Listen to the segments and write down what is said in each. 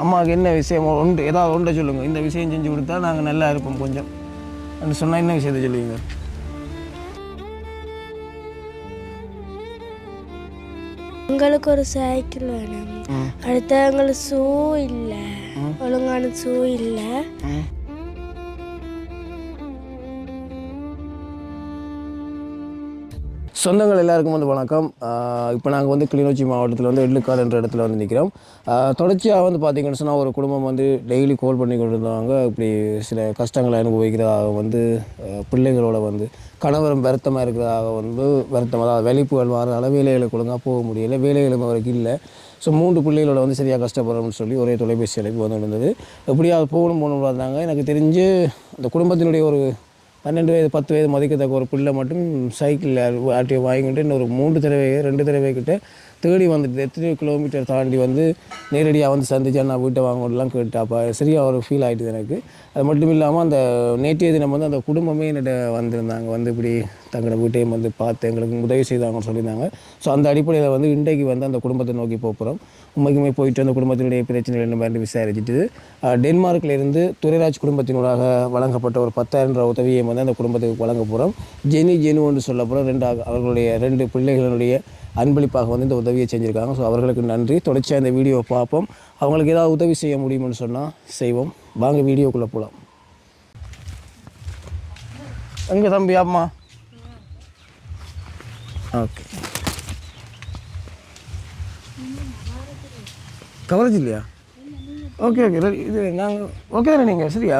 அம்மாவுக்கு என்ன விஷயம் ஒன்று ஏதாவது ஒன்றை சொல்லுங்கள் இந்த விஷயம் செஞ்சு கொடுத்தா நாங்கள் நல்லா இருப்போம் கொஞ்சம். அப்படின்னு சொன்னால் என்ன விஷயத்தை சொல்லுவீங்க? எங்களுக்கு ஒரு சைக்கிள் வேணும். அடுத்து எங்களுக்கு ஷூ இல்லை. ஒழுங்கான ஷூ இல்லை. சொந்தங்கள் எல்லாருக்கும் வந்து வணக்கம். இப்போ நாங்கள் வந்து கிளிநொச்சி மாவட்டத்தில் வந்து எள்ளுக்காடு என்ற இடத்துல வந்து நிற்கிறோம் தொடர்ச்சியாக வந்து பார்த்தீங்கன்னு சொன்னால் ஒரு குடும்பம் வந்து டெய்லி கால் பண்ணி கொண்டு இருந்தாங்க இப்படி சில கஷ்டங்களை அனுபவிக்கிறதாக வந்து பிள்ளைகளோட வந்து கணவரும் வருத்தமாக இருக்கிறதாக வந்து வருத்தம். அதாவது வெளிப்புகள் வர வேலைகளுக்கு ஒழுங்காக போக முடியல. வேலைகளும் அவருக்கு இல்லை. ஸோ மூன்று பிள்ளைகளோட வந்து சரியாக கஷ்டப்படுறோம்னு சொல்லி ஒரே தொலைபேசி அழைப்பு வந்து இருந்தது எப்படியாவது போகணும் போகணும் இருந்தாங்க எனக்கு தெரிஞ்சு அந்த குடும்பத்தினுடைய ஒரு பன்னெண்டு வயது பத்து வயது மதிக்கத்தக்க ஒரு பிள்ளை மட்டும் சைக்கிளில் ஆட்டியை வாங்கிட்டு இன்னொரு மூன்று தடவை ரெண்டு தடவை கிட்டே தேடி வந்துட்டு எத்தனை கிலோமீட்டர் தாண்டி வந்து நேரடியாக வந்து சந்திச்சா நான் வீட்டை வாங்கலாம் கேட்டாப்பா. சரியாக ஒரு ஃபீல் ஆகிட்டுது எனக்கு. அது மட்டும் இல்லாமல் அந்த நேற்றைய தினம் வந்து அந்த குடும்பமே என்னிட்ட வந்திருந்தாங்க. வந்து இப்படி தங்களோட வீட்டையும் வந்து பார்த்து எங்களுக்கு உதவி செய்தாங்கன்னு சொல்லியிருந்தாங்க. ஸோ அந்த அடிப்படையில் வந்து இன்றைக்கு வந்து அந்த குடும்பத்தை நோக்கி போக போகிறோம் உண்மைக்குமே போயிட்டு அந்த குடும்பத்தினுடைய பிரச்சனைகள் என்ன மாதிரி விசாரிச்சுட்டு அஹ், இருந்து துரைராஜ் குடும்பத்தினூடாக வழங்கப்பட்ட ஒரு பத்தாயிரம் ரூபா உதவியை வந்து அந்த குடும்பத்துக்கு வழங்க போகிறோம் ஜெனி ஜெனு என்று சொல்ல போகிறோம் ரெண்டு அவர்களுடைய ரெண்டு பிள்ளைகளுடைய அன்பளிப்பாக வந்து இந்த உதவியை செஞ்சுருக்காங்க. ஸோ அவர்களுக்கு நன்றி. தொடர்ச்சியாக இந்த வீடியோவை பார்ப்போம். அவங்களுக்கு ஏதாவது உதவி செய்ய முடியும்னு சொன்னால் செய்வோம். வாங்க வீடியோக்குள்ளே போகலாம் எங்கே தம்பி அம்மா? ஓகே கவரேஜ் இல்லையா ஓகே ஓகே இது நாங்கள் ஓகே தானே நீங்கள் சரியா?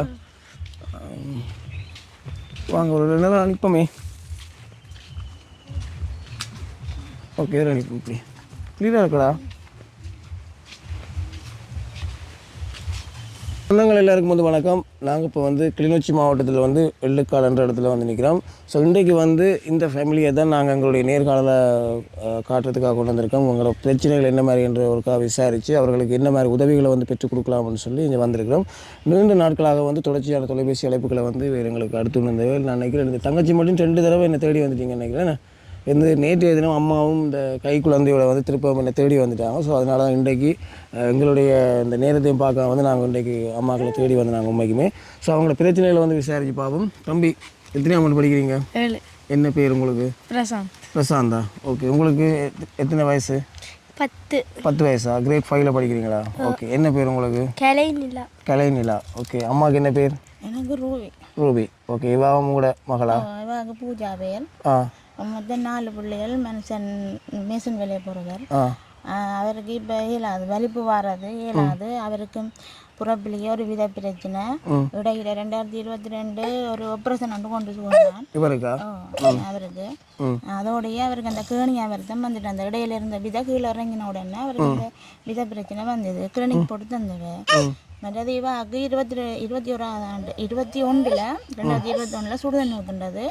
வாங்க ஒரு ரெண்டு நாள் அனுப்பமே. ஓகே அனுப்பி இப்படி. க்ளீனாக இருக்கடா? சொந்தங்கள் எல்லாருக்கும் வந்து வணக்கம். நாங்கள் இப்போ வந்து கிளிநொச்சி மாவட்டத்தில் வந்து வெள்ளுக்காடுன்ற இடத்துல வந்து நிற்கிறோம் ஸோ இன்றைக்கு வந்து இந்த ஃபேமிலியை தான் நாங்கள் எங்களுடைய நேர்காணல காட்டுறதுக்காக கொண்டு வந்திருக்கோம். உங்களோட பிரச்சனைகள் என்ன மாதிரி என்ற ஒருக்கா விசாரித்து அவர்களுக்கு என்ன மாதிரி உதவிகளை வந்து பெற்றுக் கொடுக்கலாம்னு சொல்லி இங்கே வந்திருக்கிறோம். நீண்ட நாட்களாக வந்து தொடர்ச்சியான தொலைபேசி அழைப்புகளை வந்து எங்களுக்கு அடுத்து வந்தது நான் நினைக்கிறேன் இந்த தங்கச்சி மட்டும் ரெண்டு தடவை என்னை தேடி வந்துட்டீங்க நினைக்கிறேன். வந்து நேற்றைய தினம் அம்மாவும் இந்த கை குழந்தையோட வந்து திருப்ப என்னை தேடி வந்துட்டாங்க. ஸோ அதனால தான் இன்றைக்கு எங்களுடைய இந்த நேரத்தையும் பார்க்க வந்து நாங்கள் இன்றைக்கு அம்மாக்களை தேடி வந்து நாங்கள் உண்மைக்குமே. ஸோ அவங்களோட பிரச்சனைகளை வந்து விசாரித்து பார்ப்போம். தம்பி எத்தனை அமௌண்ட் படிக்கிறீங்க? என்ன பேர் உங்களுக்கு? பிரசாந்த். பிரசாந்தா. ஓகே உங்களுக்கு எத்த- எத்தனை வயசு? பத்து. பத்து வயசா? கிரேட் ஃபைவ்ல படிக்கிறீங்களா? ஓகே என்ன பேர் உங்களுக்கு? நிலா கலை நிலா ஓகே அம்மாவுக்கு என்ன பேர்? எனக்கு ரூபி. ரூபி. ஓகே இவா உங்களோட மகளா? பூஜா பேர். ஆ. மொத்தம் நாலு பிள்ளைகள் மனுஷன் மேசன் வேலையை போகிறவர் அவருக்கு இப்போ இயலாது வலிப்பு வராது இயலாது. அவருக்கு புறப்பிலேயே ஒரு வித பிரச்சனை இடையில ரெண்டாயிரத்தி இருபத்தி ரெண்டு ஒரு ஆப்ரேஷன் வந்து கொண்டு போனான். அவருக்கு. அதோடய அவருக்கு அந்த கேணியா வருத்தம் வந்துட்டு அந்த இடையில இருந்த வித கீழே இறங்கின உடனே அவருக்கு இந்த வித பிரச்சனை வந்தது. கிளினிக் போட்டு தந்தவ மற்றது இவாக்கு இருபத்தி இருபத்தி ஓராவது ஆண்டு இருபத்தி ஒன்றில் ரெண்டாயிரத்தி இருபத்தி ஒன்றில் சுடுதண்ணி ஊற்றுண்டது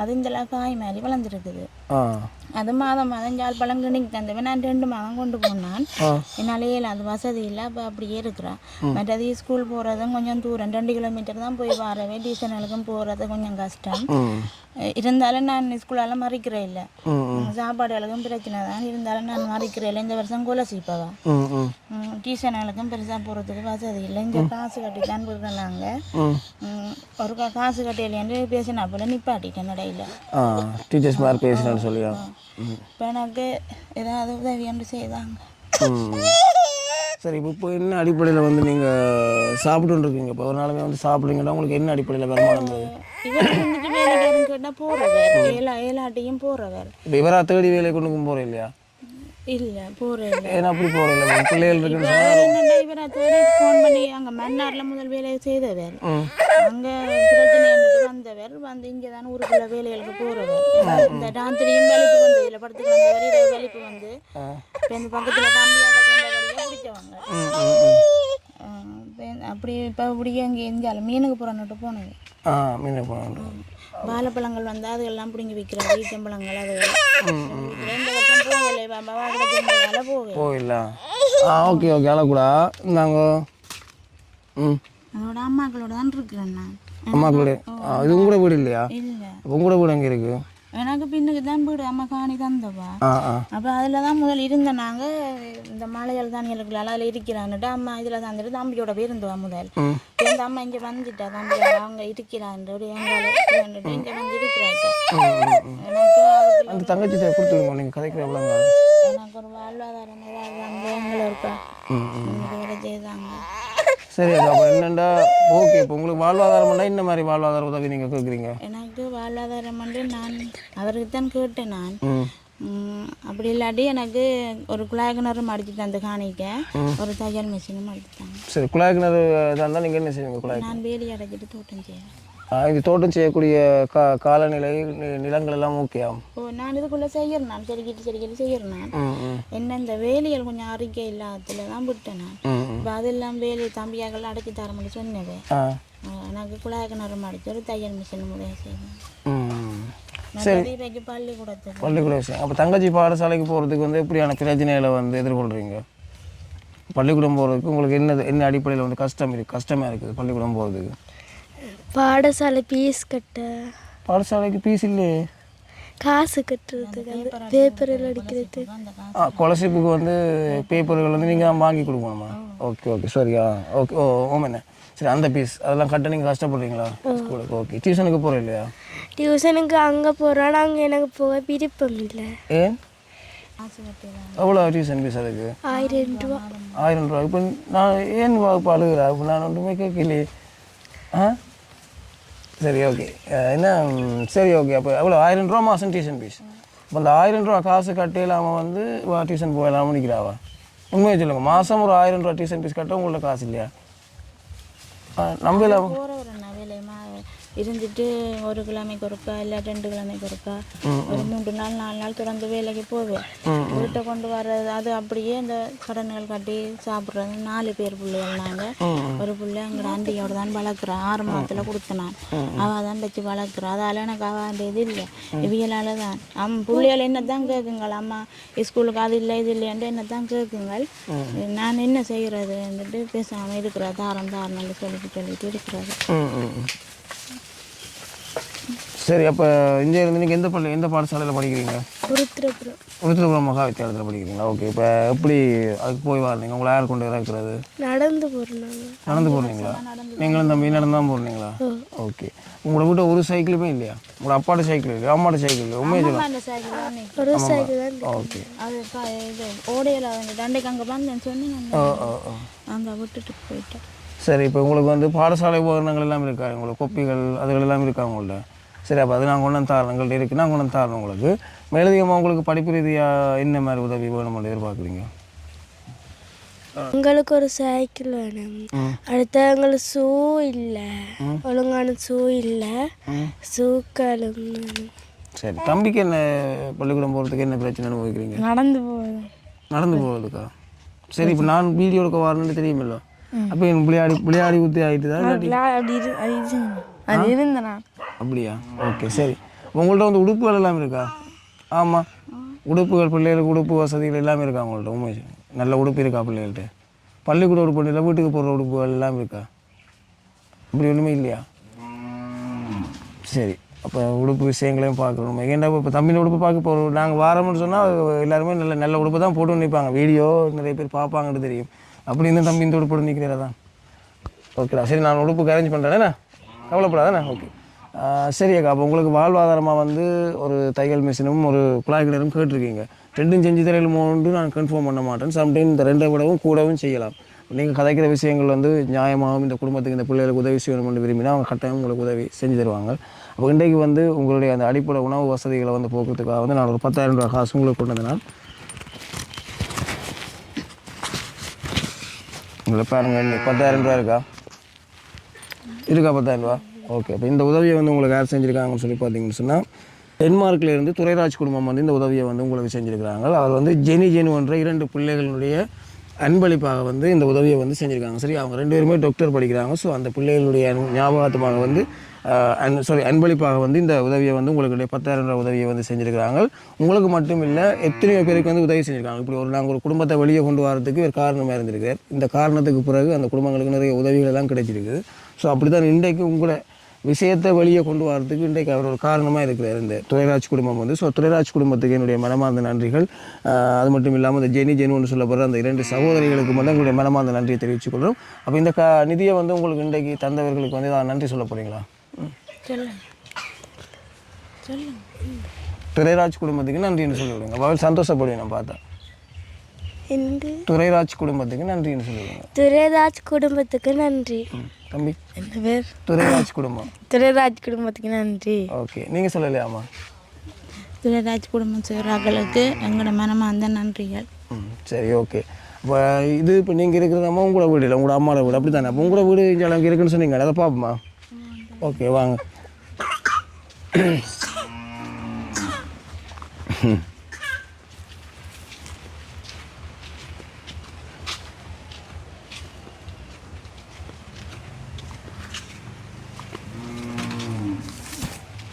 அது இந்த காய் மாதிரி வளர்ந்துருக்குது. அது மாதம் மாதம் ஜாழ்ப்பாளம் கிளினிக் தந்தவன் நான் ரெண்டு மாதம் கொண்டு போனான். என்னாலேயே இல்லை அது வசதி இல்லை அப்போ அப்படியே இருக்கிறான் மற்றது ஸ்கூல் போகிறதும் கொஞ்சம் தூரம் ரெண்டு கிலோமீட்டர் தான் போய் வரவே டியூஷனுக்கும் போகிறது கொஞ்சம் கஷ்டம். இருந்தாலும் நான் ஸ்கூலால் மறிக்கிறேன் இல்லை சாப்பாடுகளுக்கும் பிரச்சனை தான். இருந்தாலும் நான் மறிக்கிறேன் இல்லை இந்த வருஷம் கோலசிப்பவா ம் ம் டியூஷனுக்கும் பெருசாக போகிறதுக்கு வசதி இல்லை. இங்கே காசு கட்டி தான் ம். ஒரு காசு கட்டியிலேருந்து பேசினா போல நிப்பாட்டிட்டேன் இடையில டீச்சர்ஸ் மாதிரி ம். இப்போ எனக்கு ஏதாவது உதவி என்று செய்தாங்க. சரி இப்போ இப்போ என்ன அடிப்படையில் வந்து நீங்கள் சாப்பிட்டு இருக்கீங்க? இப்போ ஒரு நாளுமே வந்து சாப்பிடுங்கன்னா உங்களுக்கு என்ன அடிப்படையில் வருமானம் வருது? போகிறவர் ஏலா ஏலாட்டையும் போகிறவர் இப்போ இவரா தேடி வேலை கொண்டு போகிறேன் இல்லையா? இல்லை போகிறேன் ஏன்னா அப்படி போகிறேன் இல்லை பிள்ளைகள் இருக்குன்னு இவரை ஃபோன் பண்ணி அங்கே மன்னாரில் முதல் வேலையை செய்தவர். அங்கே வந்தவர். வந்து இங்கே தான் ஊருக்குள்ள வேலைகளுக்கு போகிறவர் இந்த ராத்திரியும் வேலைக்கு வந்து இதில் படத்துக்கு வந்தவர் இரவு வேலைக்கு வந்து. இப்போ இந்த பக்கத்தில் தம்பியாக இப்ப அப்படி இப்போ இப்படியே இங்கே எங்கேயாலும் மீனுக்கு போகிறன்னுட்டு போனது. ஆ மீன் போகணும் வாழைப்பழங்கள் வந்து அதெல்லாம் பிடுங்கி விற்கிறாங்க ஈச்சம்பழங்கள் அது ரெண்டு வருஷம் போகலை கிடைச்சதுனால ஆ ஓகே ஓகே அழக்கூடா இந்தாங்க. ம். அதோட அம்மாக்களோட தான் இருக்கிறேன் நான். அம்மாக்களுடைய ஆ இது உங்களோட வீடு இல்லையா? இல்லை. உங்களோட வீடு எங்கே இருக்குது எனக்கு பின்னுக்கு தான் வீடு அம்மா காணி தந்தவா. அப்போ அதில் தான் முதல் இருந்த நாங்கள் இந்த மலையாள தானியலுக்குள்ள அதில் இருக்கிறான்னுட்டு அம்மா இதில் தந்துட்டு தம்பியோட போய் இருந்தவா முதல். இந்த அம்மா இங்கே வந்துட்டா தம்பி அவங்க இருக்கிறான்ட்டு எங்களை இங்கே வந்து இருக்கிறாங்க அந்த தங்கச்சி கொடுத்து விடுங்க நீங்கள் கதைக்கிற எவ்வளோங்க எனக்கு ஒரு வாழ்வாதாரம் ஏதாவது வந்து எங்களை இருக்கா எனக்கு வேலை செய்தாங்க. சரி அக்கா அப்போ என்னென்னா ஓகே இப்போ உங்களுக்கு வாழ்வாதாரம் பண்ணால் இந்த மாதிரி வாழ்வாதார உதவி நீங்கள் கேட்குறீங்க எனக்கு வாழ்வாதாரம் வந்து நான் அவருக்கு தான் கேட்டேன் நான். அப்படி இல்லாட்டி எனக்கு ஒரு குழாய் கிணறும் அடிச்சு தந்து காணிக்க ஒரு தையல் மிஷினும் அடிச்சுட்டாங்க சரி குழாய் கிணறு இருந்தால் நீங்கள் என்ன செய்வீங்க குழாய்? நான் வேலி அடைச்சிட்டு தோட்டம் செய்வேன். இது தோட்டம் செய்யக்கூடிய கா காலநிலை நிலங்கள் எல்லாம் ஓகே ஓ நான் இதுக்குள்ளே செய்யறேன் நான் செடிக்கிட்டு செடிக்கிட்டு ம் என்ன இந்த வேலிகள் கொஞ்சம் அறிக்கை இல்லாததுல தான் விட்டேன் நான். இப்போ அதெல்லாம் வேலி தம்பியாக்கள் அடைச்சி தரமுடி சொன்னது ஆ எனக்கு குழாய் கிணறு அடிச்சு ஒரு தையல் மிஷின் உதவி செய்வேன் ம் நான் தீபைக்கு பள்ளிக்கூடத்துக்கு பள்ளிக்கூட விஷயம் அப்போ தங்கச்சி பாடசாலைக்கு போகிறதுக்கு வந்து எப்படியான பிரச்சனைகளை வந்து எதிர்கொள்கிறீங்க பள்ளிக்கூடம் போகிறதுக்கு உங்களுக்கு என்ன என்ன அடிப்படையில் வந்து கஷ்டம் இருக்குது கஷ்டமாக இருக்குது பள்ளிக்கூடம் போகிறதுக்கு பாடசாலை ஃபீஸ் கட்ட பாடசாலைக்கு ஃபீஸ் இல்லையே காசு கட்டுறதுக்கு அந்த பேப்பரில் ஆ ஸ்காலர்ஷிப்புக்கு வந்து பேப்பர்கள் வந்து நீங்கள் வாங்கி கொடுக்கணுமா? ஓகே ஓகே சரியா ஓகே ஓ ஓமேண்ணே சரி அந்த ஃபீஸ் அதெல்லாம் கட்ட நீங்கள் கஷ்டப்படுறீங்களா? ஸ்கூலுக்கு ஓகே டியூஷனுக்கு போகிற இல்லையா? டியூஷனுக்கு அங்கே போகிறோன்னா அங்கே எனக்கு போக விருப்பம் இல்லை. ஏன்? எவ்வளோ டியூஷன் ஃபீஸ் அதுக்கு? ஆயிரம் ரூபா. ஆயிரம் ரூபா. இப்போ நான் ஏன் அழுகுறா? இப்போ நான் ஒன்றுமே கேட்கலையே. ஆ? சரி ஓகே என்ன சரி ஓகே அப்போ எவ்வளோ ஆயிரம் ரூபா மாதம் டியூஷன் ஃபீஸ் இப்போ அந்த ஆயிரம் ரூபா காசு கட்டிலாமல் வந்து வா டியூஷன் போயிடலாம்னு நிற்கிறாவா உண்மையை சொல்லுங்க. மாதம் ஒரு ஆயிரம் ரூபா டியூஷன் ஃபீஸ் கட்ட உங்கள்ட்ட காசு இல்லையா? ஆ, இருந்துட்டு ஒரு கிழமைக்கு ஒருக்கா இல்லை ரெண்டு கிழமைக்கு ஒருக்கா ஒரு மூன்று நாள் நாலு நாள் தொடர்ந்து வேலைக்கு போவேன். வீட்டை கொண்டு வர்றது அது அப்படியே இந்த கடன்கள் கட்டி சாப்பிட்றது. நாலு பேர் பிள்ளைகள் நாங்கள் ஒரு பிள்ளை எங்களோட ஆண்டியோட தான் வளர்க்குறேன். ஆறு மாதத்துல கொடுத்தேன் நான் அவள் தான் வச்சு வளர்க்குறா. அதால் எனக்கு அவள் அந்த இது இல்லை. இவியலால் தான். அம் பிள்ளைகள் என்ன தான் கேட்குங்கள் அம்மா ஸ்கூலுக்கு அது இல்லை இது இல்லைன்ட்டு என்ன தான் கேட்குங்கள் நான் என்ன செய்கிறதுன்ட்டு பேசாமல் இருக்கிறா தாரம் தாரம்னு சொல்லிட்டு சொல்லிட்டு இருக்கிறாரு. சரி அப்போ இங்கே இருந்து நீங்கள் எந்த பள்ளி எந்த பாடசாலையில் படிக்கிறீங்க? உருத்திரபுரம் மகா வித்தியாலயத்தில் படிக்கிறீங்களா? ஓகே இப்போ எப்படி அதுக்கு போய் வரீங்க உங்களை யார் கொண்டு இறக்குறது நடந்து போகிறோம் நடந்து போகிறீங்களா நீங்களும் தம்பி நடந்து தான் போகிறீங்களா ஓகே உங்களோட வீட்டை ஒரு சைக்கிளுமே இல்லையா? உங்களோட அப்பாட்ட சைக்கிள் இல்லையா? அம்மாட்ட சைக்கிள் இல்லையா? உண்மையை சொல்லுங்க. அந்த சைக்கிள் தான் நிக்கு. ஒரு சைக்கிள் தான் ஓகே ஓடையில் வந்து தண்டைக்கு அங்கே விட்டுட்டு போயிட்டேன். சரி இப்போ உங்களுக்கு வந்து பாடசாலை உபகரணங்கள் எல்லாம் இருக்கா? உங்களுக்கு கொப்பிகள் அதுகள் எல்லாம் இருக்கா உங்கள்ட்ட? சரி அப்போ அது நான் கொண்டு வந்து தரேன் எங்கள்கிட்ட இருக்கு நான் கொண்டு வந்து தரேன் உங்களுக்கு மேலதிகமாக உங்களுக்கு படிப்பு ரீதியாக என்ன மாதிரி உதவி வேணும்னு எதிர்பார்க்குறீங்க? எங்களுக்கு ஒரு சைக்கிள் வேணும். அடுத்து எங்களுக்கு ஷூ இல்லை. ஒழுங்கான ஷூ இல்லை. ஷூக்களும் சரி தம்பிக்கு என்ன பள்ளிக்கூடம் போகிறதுக்கு என்ன பிரச்சனை அனுபவிக்கிறீங்க? நடந்து போகுது நடந்து போகிறதுக்கா சரி இப்போ நான் வீடியோ எடுக்க வரணும்னு தெரியுமில்ல. அப்போ என் விளையாடி விளையாடி ஊற்றி ஆகிட்டு தான் அது நான் அப்படியா? ஓகே சரி. உங்கள்ட்ட வந்து உடுப்புகள் எல்லாம் இருக்கா? ஆமாம் உடுப்புகள் பிள்ளைகளுக்கு உடுப்பு வசதிகள் எல்லாமே இருக்கா உங்கள்ட்ட? உண்மை நல்ல உடுப்பு இருக்கா பிள்ளைகள்ட்ட? பள்ளிக்கூட உடுப்பு இல்லை வீட்டுக்கு போடுற உடுப்புகள் எல்லாம் இருக்கா? அப்படி ஒன்றுமே இல்லையா? சரி. அப்போ உடுப்பு விஷயங்களையும் பார்க்கணும். ஏன்னா இப்போ தம்பியில் உடுப்பு பார்க்க போகிறோம் நாங்கள் வாரம்னு சொன்னால் எல்லாருமே நல்ல நல்ல உடுப்பு தான் போட்டு நிற்பாங்க வீடியோ நிறைய பேர் பார்ப்பாங்கன்னு தெரியும். அப்படி இந்த தம்பி இந்த உடுப்பு நிற்கிறதா தான் ஓகேடா. சரி நான் உடுப்புக்கு அரேஞ்ச் பண்ணுறேண்ணே கவலைப்படாதானே ஓகே சரி அக்கா அப்போ உங்களுக்கு வாழ்வாதாரமாக வந்து ஒரு தையல் மிஷினும் ஒரு குழாய் கிணறும் கேட்டிருக்கீங்க. ரெண்டும் செஞ்சு தரையில் மூன்று நான் கன்ஃபார்ம் பண்ண மாட்டேன். சம்டைம் இந்த ரெண்டை விடவும் கூடவும் செய்யலாம். நீங்கள் கதைக்கிற விஷயங்கள் வந்து நியாயமாகவும் இந்த குடும்பத்துக்கு இந்த பிள்ளைகளுக்கு உதவி செய்யணும்னு விரும்பினா அவங்க கட்டாயம் உங்களுக்கு உதவி செஞ்சு தருவாங்க. அப்போ இன்றைக்கு வந்து உங்களுடைய அந்த அடிப்படை உணவு வசதிகளை வந்து போக்குறதுக்காக வந்து நான் ஒரு பத்தாயிரம் ரூபாய் காசு உங்களுக்கு கொண்டு வந்தேன். உங்களை பாருங்க பத்தாயிரம் ரூபா இருக்கா? இருக்கா பத்தாயிரரூபா ஓகே அப்போ இந்த உதவியை வந்து உங்களுக்கு யார் செஞ்சுருக்காங்கன்னு சொல்லி பார்த்தீங்கன்னு சொன்னால் டென்மார்க்லேருந்து துரைராஜ் குடும்பம் வந்து இந்த உதவியை வந்து உங்களுக்கு செஞ்சுருக்கிறாங்க. அவர் வந்து ஜெனி ஜெனு என்ற இரண்டு பிள்ளைகளுடைய அன்பளிப்பாக வந்து இந்த உதவியை வந்து செஞ்சுருக்காங்க. சரி அவங்க ரெண்டு பேருமே டாக்டர் படிக்கிறாங்க. ஸோ அந்த பிள்ளைகளுடைய ஞாபகத்துமாக வந்து அன் சாரி அன்பளிப்பாக வந்து இந்த உதவியை வந்து உங்களுக்கு பத்தாயிரம் ரூபாய் உதவியை வந்து செஞ்சுருக்கிறாங்க. உங்களுக்கு மட்டும் இல்லை எத்தனையோ பேருக்கு வந்து உதவி செஞ்சுருக்காங்க. இப்படி ஒரு நாங்கள் ஒரு குடும்பத்தை வெளியே கொண்டு வரதுக்கு ஒரு காரணமாக இருந்திருக்கு. இந்த காரணத்துக்கு பிறகு அந்த குடும்பங்களுக்கு நிறைய உதவிகள் எல்லாம் கிடைச்சிருக்கு. ஸோ அப்படி தான் இன்றைக்கு உங்களை விஷயத்தை வெளியே கொண்டு வரதுக்கு இன்றைக்கு அவர் ஒரு காரணமாக இருக்கிறார். இந்த துரைராஜ் குடும்பம் வந்து ஸோ துரைராஜ் குடும்பத்துக்கு என்னுடைய மனமார்ந்த நன்றிகள். அது மட்டும் இல்லாமல் இந்த ஜெனி ஜெனுன்னு சொல்லப்படுற அந்த இரண்டு சகோதரிகளுக்கு மட்டும் எங்களுடைய மனமார்ந்த நன்றியை தெரிவித்துக் கொள்கிறோம் அப்போ இந்த க நிதியை வந்து உங்களுக்கு இன்றைக்கு தந்தவர்களுக்கு வந்து நன்றி சொல்ல போகிறீங்களா துரைராஜ் குடும்பத்துக்கு நன்றின்னு சொல்லிவிடுங்க. அவர் சந்தோஷப்படுவேன் நான் பார்த்தா. இந்த துரைராஜ் குடும்பத்துக்கு நன்றின்னு சொல்லிவிடுங்க துரைராஜ் குடும்பத்துக்கு நன்றி. தம்பி. என்ன பேர்? துரைராஜ் குடும்பம். துரைராஜ் குடும்பத்துக்கு நன்றி. ஓகே நீங்கள் சொல்லலையாம்மா? துரைராஜ் குடும்பம் செய்கிறார்களுக்கு எங்களோட மனமார்ந்த நன்றிகள். ம் சரி ஓகே. இப்போ இது இப்போ நீங்கள் இருக்கிறது அம்மா உங்களோட வீடு இல்லை உங்களோட அம்மாவோட வீடு அப்படி தானே அப்போ உங்களோட வீடு இங்கே அங்கே இருக்குன்னு சொன்னீங்க அதை பார்ப்போமா ஓகே வாங்க.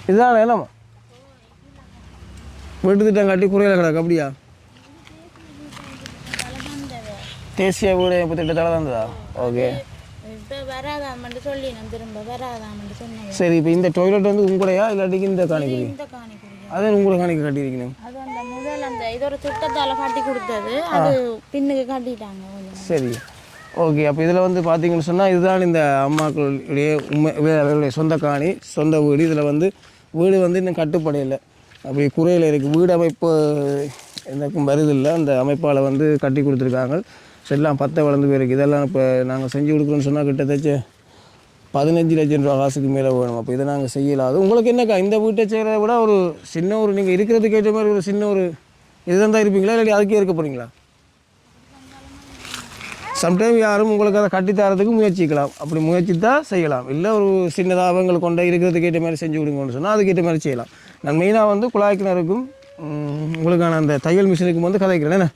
இதுதான் என்னம்மா வீட்டு திட்டம் கட்டி குறையில கிடக்கு அப்படியா? தேசிய இப்போ திட்டத்தால் தந்ததா ஓகே சரி இப்போ இந்த டாய்லெட் வந்து உங்களையா இல்லாட்டிக்கு இந்த காணிக்குரிய அதே உங்களை காணிக்க கட்டியிருக்கணும் அது அந்த முதல் அந்த இது ஒரு திட்டத்தால் காட்டி கொடுத்தது. அது பின்னுக்கு காட்டிட்டாங்க. கொஞ்சம் சரி. ஓகே அப்போ இதில் வந்து பார்த்தீங்கன்னு சொன்னால் இதுதான் இந்த அம்மாக்களுடைய உண்மை சொந்த காணி சொந்த வீடு. இதில் வந்து வீடு வந்து இன்னும் கட்டுப்படையில். அப்படி குறையில் இருக்குது வீடு அமைப்பு எனக்கும் வருதில்லை அந்த அமைப்பால் வந்து கட்டி கொடுத்துருக்காங்க. ஸோ எல்லாம் பத்தை வளர்ந்து போயிருக்கு. இதெல்லாம் இப்போ நாங்கள் செஞ்சு கொடுக்குறோன்னு சொன்னால் கிட்டத்தட்ட பதினஞ்சு லட்சம் ரூபா காசுக்கு மேலே வேணும். அப்போ இதை நாங்கள் செய்யலாது உங்களுக்கு என்னக்கா? இந்த வீட்டை செய்கிறத விட ஒரு சின்ன ஒரு நீங்கள் இருக்கிறதுக்கு ஏற்ற மாதிரி ஒரு சின்ன ஒரு இதுதான் தான் இருப்பீங்களா? இல்லாட்டி அதுக்கே இருக்க போகிறீங்களா சம்டைம் யாரும் உங்களுக்கு அதை கட்டித்தரதுக்கு முயற்சிக்கலாம். அப்படி முயற்சித்தால் செய்யலாம். இல்லை ஒரு சின்னதாக அவங்களுக்கு கொண்ட இருக்கிறதுக்கு ஏற்ற மாதிரி செஞ்சு கொடுங்கன்னு சொன்னால் அதுக்கேற்ற மாதிரி செய்யலாம். நான் மெயினாக வந்து குழாய் கிணறுக்கும் உங்களுக்கான அந்த தையல் மிஷினுக்கும் வந்து கதைக்கிறேன். என்ன?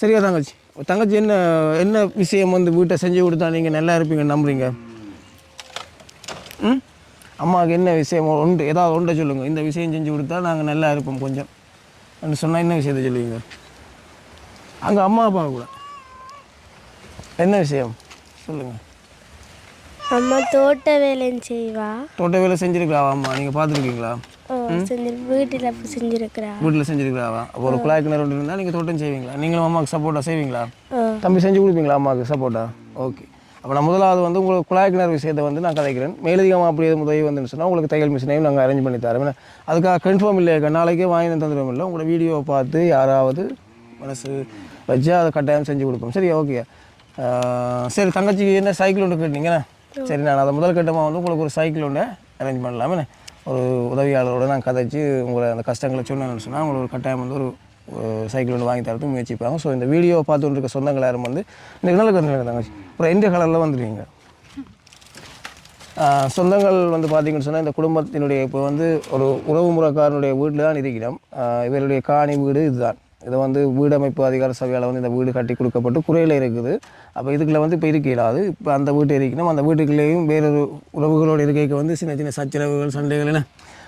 சரியா தங்கச்சி? தங்கச்சி என்ன என்ன விஷயம் வந்து வீட்டை செஞ்சு கொடுத்தா நீங்கள் நல்லா இருப்பீங்கன்னு நம்புறீங்க? ம் அம்மாவுக்கு என்ன விஷயம் ஒன்று ஏதாவது ஒன்றை சொல்லுங்கள் இந்த விஷயம் செஞ்சு கொடுத்தா நாங்கள் நல்லா இருப்போம் கொஞ்சம். அப்படின்னு சொன்னால் என்ன விஷயத்தை சொல்லுவீங்க? அங்கே அம்மா அப்பா கூட. என்ன விஷயம்? சொல்லுங்கள் அம்மா தோட்ட வேலையும் செய்வா. தோட்ட வேலை செஞ்சுருக்கலாவா அம்மா? நீங்கள் பார்த்துருக்கீங்களா? வீட்டில் செஞ்சிருக்கிறா. வீட்டில் செஞ்சுருக்கலாவா அப்போ ஒரு குழாய் கிணறு ஒன்று இருந்தால் நீங்கள் தோட்டம் செய்வீங்களா? நீங்களும் அம்மாவுக்கு சப்போர்ட்டாக செய்வீங்களா? தம்பி செஞ்சு கொடுப்பீங்களா அம்மாவுக்கு சப்போர்ட்டா ஓகே. அப்போ நான் முதலாவது வந்து உங்களுக்கு குழாய் கிணறு விஷயத்தை வந்து நான் கதைக்கிறேன். மேலதிகமாக அப்படி எதுவும் உதவி வந்துன்னு சொன்னால் உங்களுக்கு தையல் மிஷினையும் நாங்கள் அரேஞ்ச் பண்ணி தரோம் ஏன்னா அதுக்காக கன்ஃபார்ம் இல்லை நாளைக்கே வாங்கி தந்துடுவோம் இல்லை. உங்களோட வீடியோவை பார்த்து யாராவது மனசு வச்சு அதை கட்டாயம் செஞ்சு கொடுப்போம். சரி ஓகே சரி தங்கச்சிக்கு என்ன சைக்கிள் ஒன்று கேட்டீங்கண்ணே? சரி நான் அதை முதல் கட்டமாக வந்து உங்களுக்கு ஒரு சைக்கிள் ஒன்று அரேஞ்ச் பண்ணலாமே ஒரு உதவியாளரோட நான் கதைச்சு உங்களை அந்த கஷ்டங்களை சொன்னேன்னு சொன்னால் உங்களுக்கு ஒரு கட்டாயம் வந்து ஒரு சைக்கிள் ஒன்று வாங்கி தரதுக்கு முயற்சிப்பாங்க. ஸோ இந்த வீடியோவை பார்த்துட்டு இருக்க சொந்தங்கள் யாரும் வந்து இந்த நல்ல கருத்து தங்கச்சி. அப்புறம் எந்த கலரில் வந்துடுவீங்க சொந்தங்கள் வந்து பார்த்தீங்கன்னு சொன்னால் இந்த குடும்பத்தினுடைய இப்போ வந்து ஒரு உறவு முறைக்காரனுடைய வீட்டில் தான் இருக்கிறோம் இவருடைய காணி வீடு இதுதான். இதை வந்து வீடமைப்பு அதிகார சபையால் வந்து இந்த வீடு கட்டி கொடுக்கப்பட்டு குறையில் இருக்குது. அப்போ இதுக்குள்ள வந்து இப்போ இருக்க இயலாது இப்போ அந்த வீட்டை இருக்கணும் அந்த வீட்டுக்குள்ளேயும் வேறொரு உறவுகளோடு இருக்கைக்கு வந்து சின்ன சின்ன சச்சரவுகள் சண்டைகள் என்ன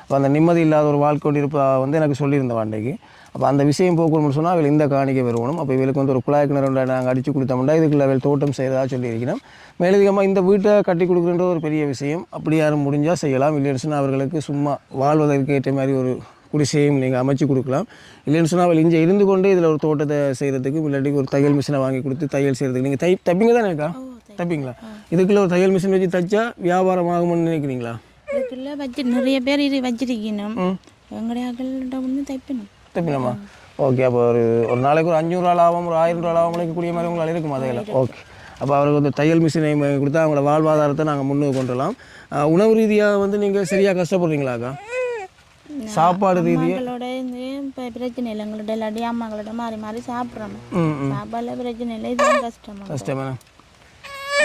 அப்போ அந்த நிம்மதி இல்லாத ஒரு வாழ்க்கை இருப்பதாக வந்து எனக்கு சொல்லியிருந்த வாண்டைக்கு அப்போ அந்த விஷயம் போக்கணும்னு சொன்னால் அவள் இந்த காணிக்கை வருவணும் அப்போ இவளுக்கு வந்து ஒரு குழாய் கிணறு நாங்கள் அடித்து கொடுத்தோம்னா இதுக்குள்ள அவள் தோட்டம் செய்கிறதா சொல்லியிருக்கிறோம் மேலதிகமாக இந்த வீட்டை கட்டி கொடுக்குறன்ற ஒரு பெரிய விஷயம். அப்படி யாரும் முடிஞ்சால் செய்யலாம். இல்லைன்னு சொன்னால் அவர்களுக்கு சும்மா வாழ்வதற்கு ஏற்ற மாதிரி ஒரு குடிசையும் நீங்கள் அமைச்சு கொடுக்கலாம். இல்லைன்னு சொன்னால் அவள் இங்கே இருந்து கொண்டு இதில் ஒரு தோட்டத்தை செய்கிறதுக்கு இல்லாட்டி ஒரு தையல் மிஷினை வாங்கி கொடுத்து தையல் செய்கிறதுக்கு. நீங்கள் தை தைப்பீங்க தானே இருக்கா தைப்பீங்களா? இதுக்குள்ள ஒரு தையல் மிஷின் வச்சு தைச்சா வியாபாரம் ஆகும்னு நினைக்கிறீங்களா? இதுக்குள்ள வச்சு நிறைய பேர் இது வச்சிருக்கணும். எங்களுடைய ஒன்று தைப்பணும் தைப்பினமா. ஓகே அப்போ ஒரு ஒரு நாளைக்கு ஒரு அஞ்சூறு ரூபா லாபம் ஒரு ஆயிரம் ரூபா லாபம் கிடைக்கக்கூடிய மாதிரி உங்களால் இருக்குமா அதையில் ஓகே. அப்போ அவருக்கு வந்து தையல் மிஷினை கொடுத்தா அவங்களோட வாழ்வாதாரத்தை நாங்கள் முன்னுக்கு கொண்டு வரலாம் ஆஹ் உணவு ரீதியாக வந்து நீங்கள் சரியாக கஷ்டப்படுறீங்களாக்கா சாப்பாடு ரீதியாக பிரச்சனை இல்லை. எங்களோட இல்லாட்டி அம்மாக்களோட மாறி மாறி சாப்பிட்றோம். சாப்பாடுல பிரச்சனை இல்லை. இதுதான் கஷ்டமா கஷ்டமே?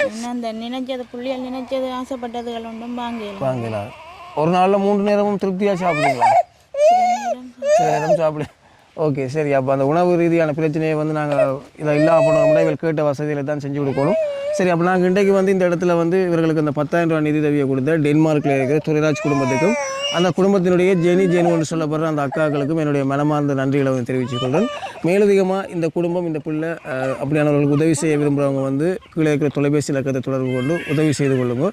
என்ன அந்த நினைச்சது புள்ளியல் நினைச்சது ஆசைப்பட்டதுகள் ஒன்றும் வாங்கல. வாங்கலாம் ஒரு நாளில் மூன்று நேரமும் திருப்தியாக சாப்பிடுவீங்களா? சில நேரம் சாப்பிடு. ஓகே சரி. அப்போ அந்த உணவு ரீதியான பிரச்சனையை வந்து நாங்கள் இதை இல்லாமல் பண்ணணும்னா இவள் கேட்ட வசதிகளை தான் செஞ்சு கொடுக்கணும். சரி அப்போ நாங்கள் இன்றைக்கு வந்து இந்த இடத்துல வந்து இவர்களுக்கு அந்த பத்தாயிரம் ரூபாய் நிதி உதவியை கொடுத்த டென்மார்க்கில் இருக்கிற துரைராஜ் குடும்பத்துக்கும் அந்த குடும்பத்தினுடைய ஜெனி ஜெனுன்னு சொல்லப்படுற அந்த அக்காக்களுக்கும் என்னுடைய மனமார்ந்த நன்றிகளை வந்து தெரிவித்துக் கொள்கிறேன். மேலதிகமாக இந்த குடும்பம் இந்த பிள்ளை அப்படியானவர்களுக்கு உதவி செய்ய விரும்புகிறவங்க வந்து கீழே இருக்கிற தொலைபேசி இலக்கத்தை தொடர்பு கொண்டு உதவி செய்து கொள்ளுங்க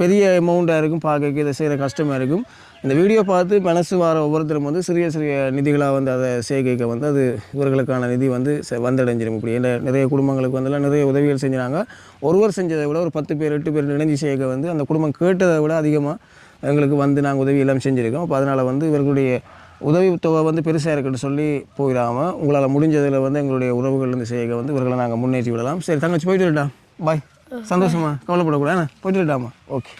பெரிய அமௌண்ட்டாக இருக்கும் பார்க்க இதை செய்கிற கஷ்டமாக இருக்கும். இந்த வீடியோ பார்த்து மனசு வர ஒவ்வொருத்தரும் வந்து சிறிய சிறிய நிதிகளாக வந்து அதை சேகரிக்க வந்து அது இவர்களுக்கான நிதி வந்து வந்தடைஞ்சிடும். இப்படி ஏன்னா நிறைய குடும்பங்களுக்கு வந்துலாம் நிறைய உதவிகள் செஞ்சாங்க ஒருவர் செஞ்சதை விட ஒரு பத்து பேர் எட்டு பேர் இணைஞ்சு சேர்க்க வந்து அந்த குடும்பம் கேட்டதை விட அதிகமாக எங்களுக்கு வந்து நாங்கள் உதவி எல்லாம் செஞ்சுருக்கோம். அப்போ அதனால் வந்து இவர்களுடைய உதவி தொகை வந்து பெருசாக இருக்குன்னு சொல்லி போயிடாமல் உங்களால் முடிஞ்சதில் வந்து எங்களுடைய உறவுகள் இருந்து செய்ய வந்து இவர்களை நாங்கள் முன்னேற்றி விடலாம். சரி தங்கச்சி போயிட்டு விட்டா பாய் சந்தோஷமா. கவலைப்படக்கூடாது. போயிட்டு விட்டாமா ஓகே